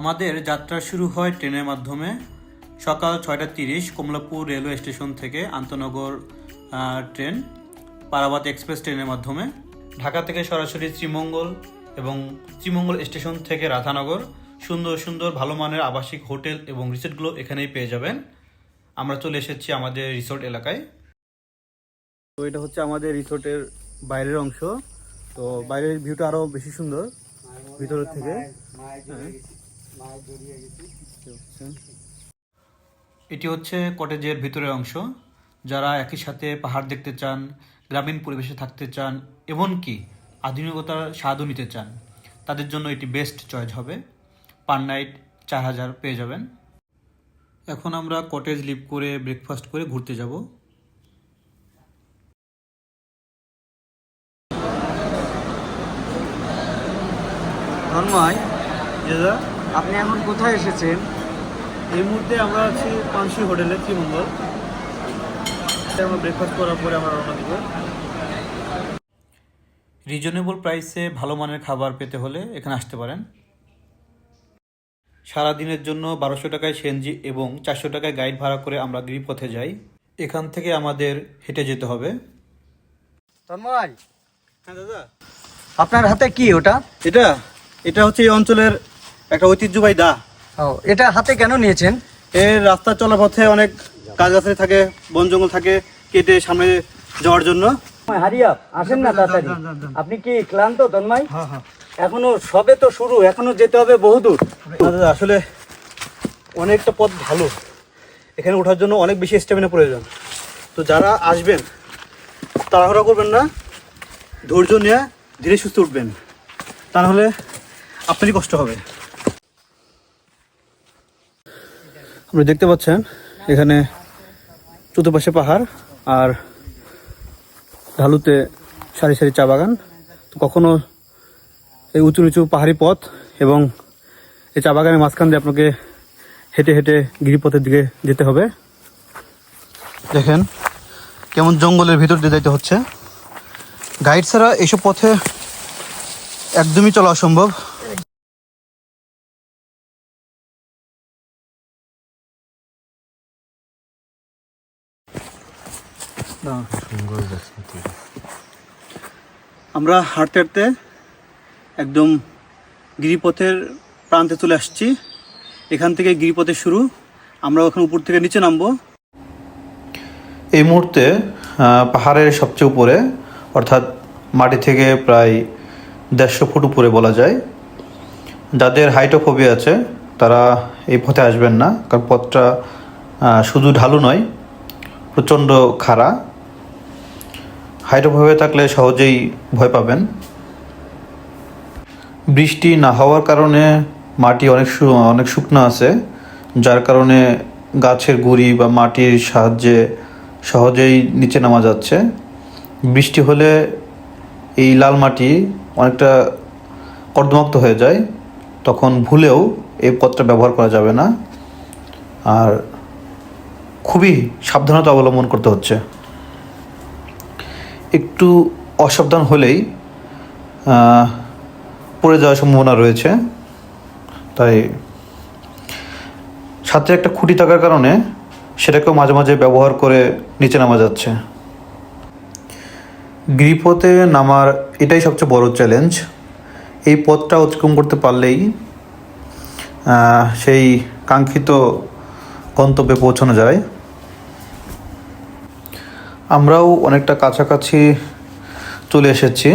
আমাদের যাত্রা শুরু হয় ট্রেনের মাধ্যমে সকাল ছয়টা তিরিশ কমলাপুর রেলওয়ে স্টেশন থেকে আন্তনগর ট্রেন, পারাবাত এক্সপ্রেস ট্রেনের মাধ্যমে। ঢাকা থেকে সরাসরি শ্রীমঙ্গল এবং শ্রীমঙ্গল স্টেশন থেকে রাধানগর। সুন্দর সুন্দর, ভালো মানের আবাসিক হোটেল এবং রিসোর্টগুলো এখানেই পেয়ে যাবেন। আমরা চলে এসেছি আমাদের রিসোর্ট এলাকায়। তো এটা হচ্ছে আমাদের রিসোর্টের বাইরের অংশ। তো বাইরের ভিউটা আরও বেশি সুন্দর ভিতরের থেকে। হ্যাঁ। এটি হচ্ছে কটেজের ভিতরের অংশ। যারা একই সাথে পাহাড় দেখতে চান, গ্রামীণ পরিবেশে থাকতে চান, এমনকি আধুনিকতার স্বাদও নিতে চান, তাদের জন্য এটি বেস্ট চয়েস হবে। পার নাইট চার হাজার পেয়ে যাবেন। এখন আমরা কটেজ লিভ করে ব্রেকফাস্ট করে ঘুরতে যাব। তন্ময় দাদা আপনি এখন কোথায় এসেছেন? এই মুহূর্তে আমরা আছি পানসি হোটেলে শ্রীমঙ্গল এটা আমরা ব্রেকফাস্ট করার পরে আমরা রওনা দিব। রিজনেবল প্রাইসে ভালো মানের খাবার পেতে হলে এখানে আসতে পারেন। সারা দিনের জন্য বারোশো টাকায় সেনজি এবং চারশো টাকায় গাইড ভাড়া করে আমরা গিরিপথে যাই। এখান থেকে আমাদের হেঁটে যেতে হবে। তন্ময় হ্যাঁ দাদা। আপনার হাতে কি ওটা? এটা এটা হচ্ছে এই অঞ্চলের একটা ঐতিহ্যবাহী দা ও এটা হাতে কেন নিয়েছেন? এর রাস্তা চলার পথে অনেক গাছগাছালি থাকে বন জঙ্গল থাকে কেটে সামনে যাওয়ার জন্য। হারিয়া আসেন না তাড়াতাড়ি। আপনি কি ক্লান্ত তন্ময়? হ্যাঁ হ্যাঁ। এখনও সবে তো শুরু এখনও যেতে হবে বহুদূর। দাদা আসলে অনেকটা পথ ভালো। এখানে ওঠার জন্য অনেক বেশি স্টেমিনা প্রয়োজন। তো যারা আসবেন তাড়াহুড়া করবেন না ধৈর্য নিয়ে ধীরে সুস্থ উঠবেন। তা নাহলে আপনারই কষ্ট হবে। আপনি দেখতে পাচ্ছেন, এখানে চতুর্পাশে পাহাড় আর ঢালুতে সারি সারি চা বাগান। তো কখনো এই উঁচু নিচু পাহাড়ি পথ এবং এই চা বাগানের মাঝখান দিয়ে আপনাকে হেঁটে হেঁটে গিরিপথের দিকে যেতে হবে। দেখেন কেমন জঙ্গলের ভিতর দিয়ে যাইতে হচ্ছে। গাইড ছাড়া এইসব পথে একদমই চলা অসম্ভব। আমরা হাঁটতে হাঁটতে একদম গিরিপথের প্রান্তে চলে আসছি। এখান থেকে গিরিপথের শুরু। আমরা ওখানে উপর থেকে নিচে নামবো। এই মুহূর্তে পাহাড়ের সবচেয়ে উপরে অর্থাৎ মাটি থেকে প্রায় দেড়শো ফুট উপরে বলা যায় যাদের হাইটোফোবিয়া আছে তারা এই পথে আসবেন না কারণ পথটা শুধু ঢালু নয় প্রচণ্ড খাড়া। হাইটোফোবিয়া থাকলে সহজেই ভয় পাবেন। বৃষ্টি না হওয়ার কারণে মাটি অনেক অনেক শুকনো আছে, যার কারণে গাছের গুঁড়ি বা মাটির সাহায্যে সহজেই নিচে নামা যাচ্ছে। বৃষ্টি হলে এই লাল মাটি অনেকটা কর্দমাক্ত হয়ে যায়, তখন ভুলেও এই পথটা ব্যবহার করা যাবে না। আর খুবই সাবধানতা অবলম্বন করতে হচ্ছে। একটু অসাবধান হলেই পড়ে যাওয়ার সম্ভাবনা রয়েছে। তাই সাথে একটা খুঁটি থাকার কারণে সেটাকেও মাঝে মাঝে ব্যবহার করে নিচে নামা যাচ্ছে। গিরিপথে নামার এটাই সবচেয়ে বড় চ্যালেঞ্জ এই পথটা অতিক্রম করতে পারলেই সেই কাঙ্ক্ষিত গন্তব্যে পৌঁছানো যায়। আমরাও অনেকটা কাছাকাছি চলে এসেছি,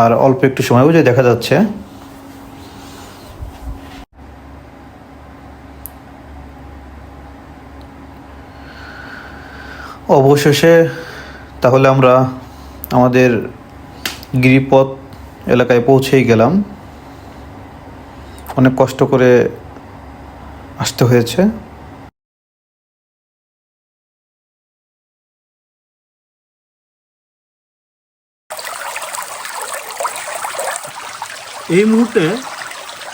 আর অল্প একটু সময় বুঝে দেখা যাচ্ছে। অবশেষে তাহলে আমরা আমাদের গিরিপথ এলাকায় পৌঁছেই গেলাম। অনেক কষ্ট করে আসতে হয়েছে। মুহূর্তে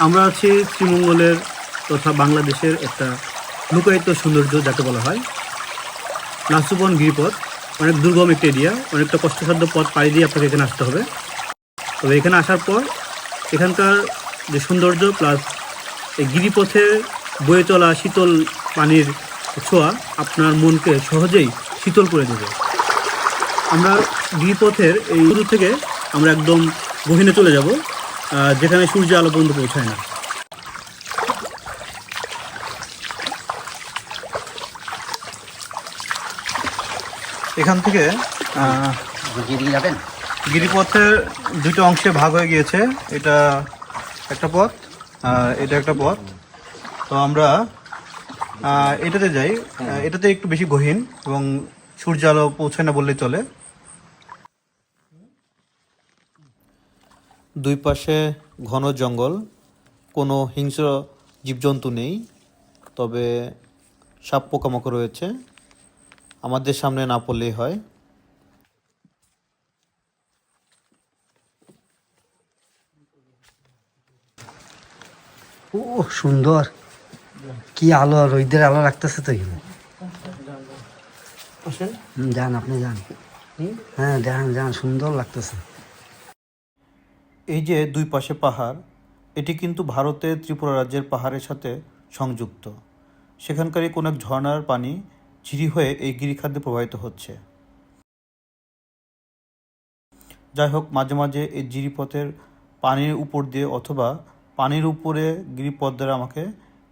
আমরা আছি শ্রীমঙ্গলের তথা বাংলাদেশের একটা লুকায়িত সৌন্দর্য যাকে বলা হয় নাসুবন গিরিপথ। অনেক দুর্গম একটি এরিয়া, অনেকটা কষ্টসাধ্য পথ পাড়ি দিয়ে আপনাকে এখানে আসতে হবে। তবে এখানে আসার পর এখানকার যে সৌন্দর্য প্লাস এই গিরিপথে বয়ে চলা শীতল পানির ছোঁয়া আপনার মনকে সহজেই শীতল করে দেবে। আমরা গিরিপথের এই শুরু থেকে আমরা একদম গহিনে চলে যাব। যেখানে সূর্য আলো পর্যন্ত পৌঁছায় না। এখান থেকে যাবেন? গিরিপথের দুটো অংশে ভাগ হয়ে গিয়েছে। এটা একটা পথ এটা একটা পথ। তো আমরা এটাতে যাই। আহ, এটাতে একটু বেশি গহীন এবং সূর্য আলো পৌঁছায় না বললেই চলে। দুই পাশে ঘন জঙ্গল কোনো হিংস্র জীবজন্তু নেই তবে সাপ পোকামাকড় রয়েছে। আমাদের সামনে না পড়লেই হয়। ও সুন্দর। কি আলো রোদের আলো রাখতেছে তো এখানে। যান আপনি যান। হ্যাঁ যান যান সুন্দর লাগতেছে। এই যে দুই পাশে পাহাড়, এটি কিন্তু ভারতের ত্রিপুরা রাজ্যের পাহাড়ের সাথে সংযুক্ত। সেখানকারই কোনো এক ঝর্ণার পানি ঝিরি হয়ে এই গিরিখাদ্যে প্রবাহিত হচ্ছে। যাই হোক, মাঝে মাঝে এই জিরিপথের পানির উপর দিয়ে অথবা পানির উপরে গিরিপথ দ্বারা আমাকে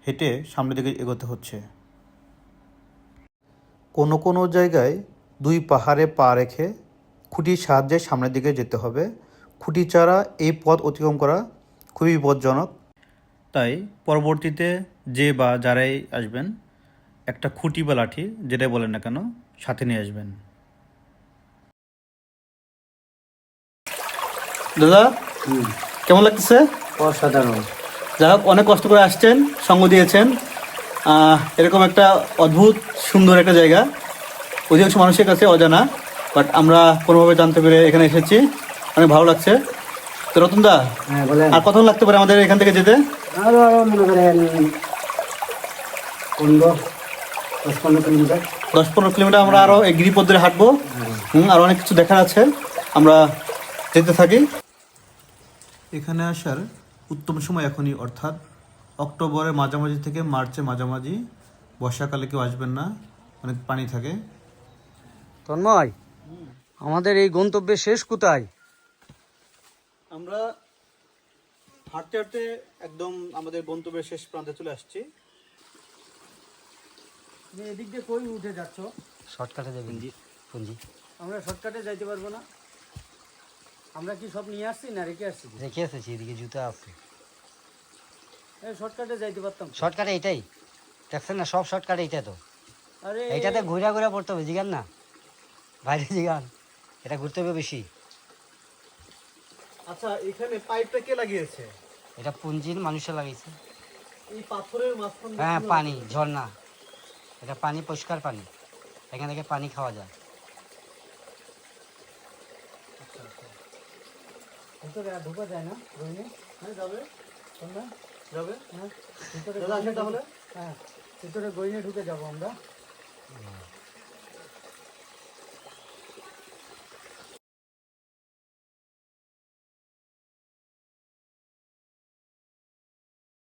হেঁটে সামনের দিকে এগোতে হচ্ছে। কোনো কোনো জায়গায় দুই পাহাড়ে পা রেখে খুঁটির সাহায্যে সামনের দিকে যেতে হবে। খুঁটি ছাড়া এই পথ অতিক্রম করা খুবই বিপজ্জনক। তাই পরবর্তীতে যে বা যারাই আসবেন একটা খুঁটি বা লাঠি যেটাই বলেন না কেন সাথে নিয়ে আসবেন। দাদা কেমন লাগতেছে? অসাধারণ। যাই হোক অনেক কষ্ট করে আসছেন সঙ্গ দিয়েছেন। এরকম একটা অদ্ভুত সুন্দর একটা জায়গা। অধিকাংশ মানুষের কাছে অজানা বাট আমরা কোনোভাবে জানতে পেরে এখানে এসেছি। অনেক ভালো লাগছে। তো রতনদা হ্যাঁ বলেন। আর কতক্ষণ লাগতে পারে আমাদের এখান থেকে যেতে? আরও আরও মনে করেন পনেরো দশ পনেরো কিলোমিটার। দশ পনেরো কিলোমিটার আমরা আরও এই গিরিপথ ধরে হাঁটবো। হুম আর অনেক কিছু দেখার আছে। আমরা যেতে থাকি। এখানে আসার উত্তম সময় এখনই অর্থাৎ অক্টোবরের মাঝামাঝি থেকে মার্চে মাঝামাঝি। বর্ষাকালে কেউ আসবেন না অনেক পানি থাকে। তন্ময় আমাদের এই গন্তব্যে শেষ কোথায়? আমরা হাঁটতে হাঁটতে একদম আমাদের গন্তব্যের শেষ প্রান্তে চলে আসছি। তুমি এদিক দিয়ে কই উঠে যাচ্ছ? শর্টকাটে যাবেন জি পুঞ্জি আমরা শর্টকাটে যাইতে পারব না। আমরা কি সব নিয়ে আসছি না রেখে আসছি? রেখে এসেছি এদিকে জুতা আছে। এই শর্টকাটে যাইতে পারতাম। শর্টকাটে এটাই। দেখছেন না সব শর্টকাটে এইটা তো। আরে এইটাতে ঘুরা ঘুরা পড়তে হবে জিগান না। বাইরে জিগান। এটা ঘুরতে হবে বেশি। আচ্ছা এখানে পাইপটা কে লাগিয়েছে? এটা পুঞ্জির মানুষে লাগাইছে এই পাথরের মাঝখান হ্যাঁ পানি ঝর্ণা। এটা পানি পরিষ্কার পানি। এখান থেকে পানি খাওয়া যায়। ভিতরে আর ঢোকা যায় না হ্যাঁ যাবে? তোমরা? যাবে? হ্যাঁ। ভিতরে তাহলে। হ্যাঁ ভিতরে গইনে ঢুকে যাব আমরা।